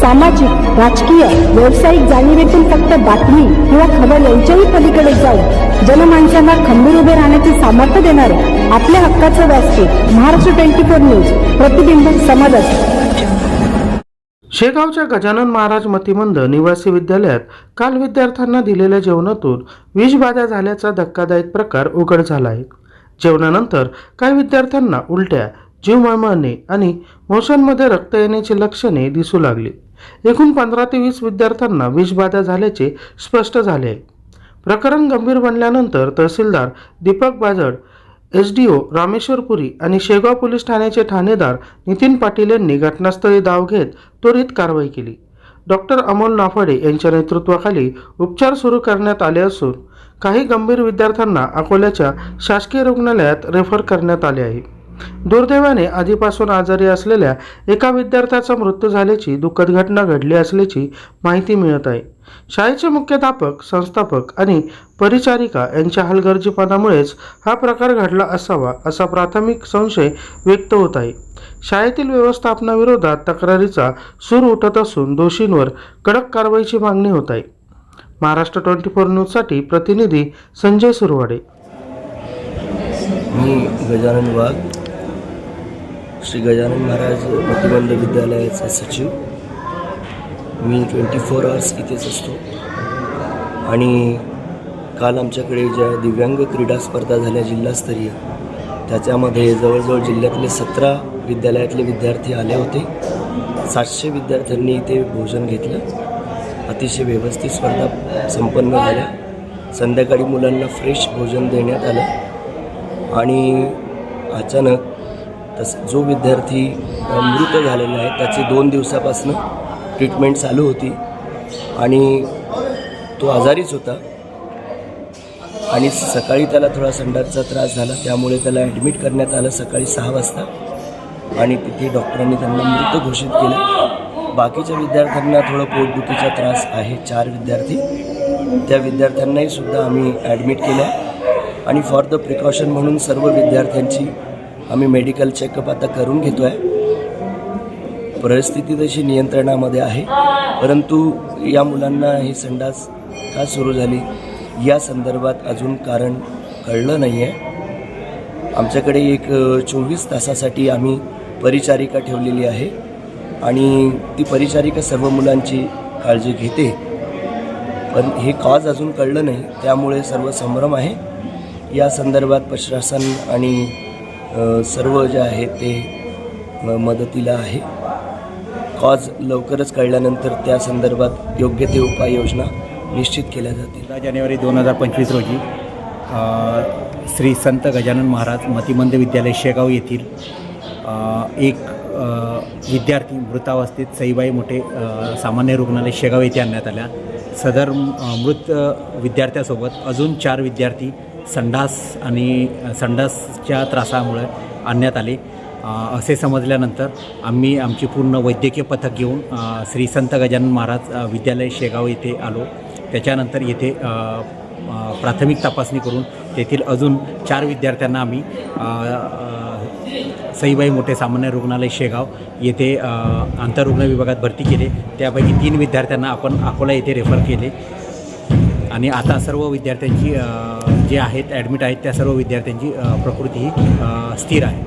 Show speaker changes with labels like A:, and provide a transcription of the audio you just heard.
A: सामाजिक राजकीय व्यावसायिक जाणीवेतून फक्त बातमी किंवा खबर यांच्याही पलीकडे जाऊन जनमानसांना खंबीर उभे राहण्याचे सामर्थ्य देणारे आपल्या हक्काचं व्यासपीठ महाराष्ट्र ट्वेंटी फोर न्यूज प्रतिबिंब समाजात
B: शेगावच्या गजानन महाराज मतिमंद निवासी विद्यालयात काल विद्यार्थ्यांना दिलेल्या जेवणातून विषबाधा झाल्याचा धक्कादायक प्रकार उघड झाला आहे. जेवणानंतर काही विद्यार्थ्यांना उलट्या जीव मळमळणे आणि मोशनमध्ये रक्त येण्याची लक्षणे दिसू लागली. एकूण पंधरा ते वीस विद्यार्थ्यांना विषबाधा झाल्याचे स्पष्ट झाले. आहे प्रकरण गंभीर बनल्यानंतर तहसीलदार Deepak Bajad S D O Rameshwarpuri आणि शेगाव पोलीस ठाण्याचे ठाणेदार नितीन पाटील यांनी घटनास्थळी धाव घेत त्वरित कारवाई केली. डॉक्टर अमोल नाफाडे यांच्या नेतृत्वाखाली उपचार सुरू करण्यात आले असून काही गंभीर विद्यार्थ्यांना अकोल्याच्या शासकीय रुग्णालयात रेफर करण्यात आले आहे. दुर्दैवाने आधीपासून आजारी असलेल्या एका विद्यार्थ्याचा मृत्यू झाल्याची दुःखद घटना घडली असल्याची माहिती मिळत आहे. शाळेचे मुख्याध्यापक संस्थापक आणि परिचारिका यांच्या हलगर्जीपणामुळेच हा प्रकार घडला असावा असा प्राथमिक संशय व्यक्त होत आहे. शाळेतील व्यवस्थापनाविरोधात तक्रारीचा सूर उठत असून दोषींवर कडक कारवाईची मागणी होत आहे. महाराष्ट्र ट्वेंटी फोर न्यूजसाठी प्रतिनिधी संजय सुरवाडे.
C: मी गजानन वाघ. श्री गजानन महाराज प्रतिबंध विद्यालयाचा सचिव. मी ट्वेंटी फोर आवर्स इथेच असतो. आणि काल आमच्याकडे ज्या दिव्यांग क्रीडा स्पर्धा झाल्या जिल्हास्तरीय त्याच्यामध्ये जवळजवळ जिल्ह्यातले सतरा विद्यालयातले विद्यार्थी आले होते. सातशे विद्यार्थ्यांनी इथे भोजन घेतलं. अतिशय व्यवस्थित स्पर्धा संपन्न झाल्या. संध्याकाळी मुलांना फ्रेश भोजन देण्यात आलं. आणि अचानक तस जो विद्यार्थी मृत झालेला आहे त्याची दोन दिवसापासून ट्रीटमेंट चालू होती. आणि तो आजारीच होता. आणि सकाळी त्याला थोडा संडासचा त्रास झाला. त्यामुळे त्याला ॲडमिट करण्यात आलं सकाळी सहा वाजता. आणि तिथे डॉक्टरांनी त्यांना मृत घोषित केलं. बाकीच्या विद्यार्थ्यांना थोडं पोटदुखीचा त्रास आहे चार विद्यार्थी. त्या विद्यार्थ्यांनाही सुद्धा आम्ही ॲडमिट केलं. आणि फॉर द प्रिकॉशन म्हणून सर्व विद्यार्थ्यांची आम्ही मेडिकल चेकअप आता करून घेतो आहे परिस्थिती तशी नियंत्रणामध्ये आहे. परंतु या मुलांना ही संडास का सुरू झाली? या संदर्भात अजून कारण कळलं नाही आहे आमच्याकडे एक चोवीस तासासाठी आम्ही परिचारिका ठेवलेली आहे आणि ती परिचारिका सर्व मुलांची काळजी घेते. पण हे कॉज अजून कळलं नाही. त्यामुळे सर्व संभ्रम आहे. या संदर्भात प्रशासन आणि सर्व जे आहे ते मदतीला आहे. कॉज लवकरच कळल्यानंतर त्या संदर्भात योग्य ते उपाययोजना निश्चित केल्या जातील.
D: जानेवारी दोन हजार पंचवीस रोजी श्री संत गजानन महाराज मतिमंद विद्यालय शेगाव येथील एक विद्यार्थी मृतावस्थेत सईबाई मोठे सामान्य रुग्णालय शेगाव येथे आणण्यात आल्या. सदर मृत विद्यार्थ्यासोबत अजून चार विद्यार्थी संडास आणि संडासच्या त्रासामुळे आणण्यात आले. असे समजल्यानंतर आम्ही आमची पूर्ण वैद्यकीय पथक घेऊन श्री संत गजानन महाराज विद्यालय शेगाव येथे आलो. त्याच्यानंतर येथे प्राथमिक तपासणी करून तेथील अजून चार विद्यार्थ्यांना आम्ही सईबाई मोठे सामान्य रुग्णालय शेगाव येथे आंतररुग्ण विभागात भरती केले. त्यापैकी तीन विद्यार्थ्यांना आपण अकोला येथे रेफर केले. आणि आता सर्व विद्यार्थ्यांची जे आहेत ॲडमिट आहेत त्या सर्व विद्यार्थ्यांची प्रकृती ही स्थिर आहे.